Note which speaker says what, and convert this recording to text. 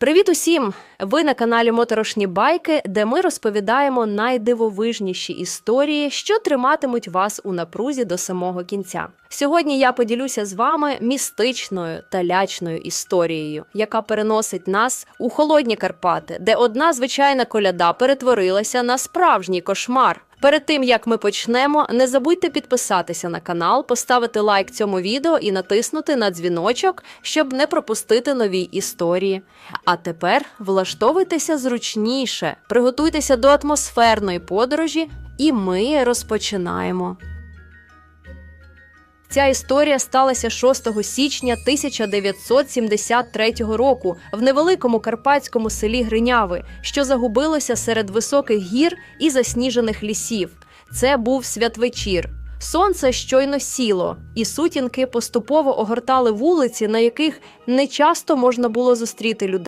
Speaker 1: Привіт усім! Ви на каналі Моторошні Байки, де ми розповідаємо найдивовижніші історії, що триматимуть вас у напрузі до самого кінця. Сьогодні я поділюся з вами містичною та лячною історією, яка переносить нас у холодні Карпати, де одна звичайна коляда перетворилася на справжній кошмар. Перед тим як ми почнемо, не забудьте підписатися на канал, поставити лайк цьому відео і натиснути на дзвіночок, щоб не пропустити нові історії. А тепер влаштовуйтеся зручніше, приготуйтеся до атмосферної подорожі, і ми розпочинаємо. Ця історія сталася 6 січня 1973 року в невеликому карпатському селі Гриняви, що загубилося серед високих гір і засніжених лісів. Це був святвечір. Сонце щойно сіло, і сутінки поступово огортали вулиці, на яких не часто можна було зустріти людей.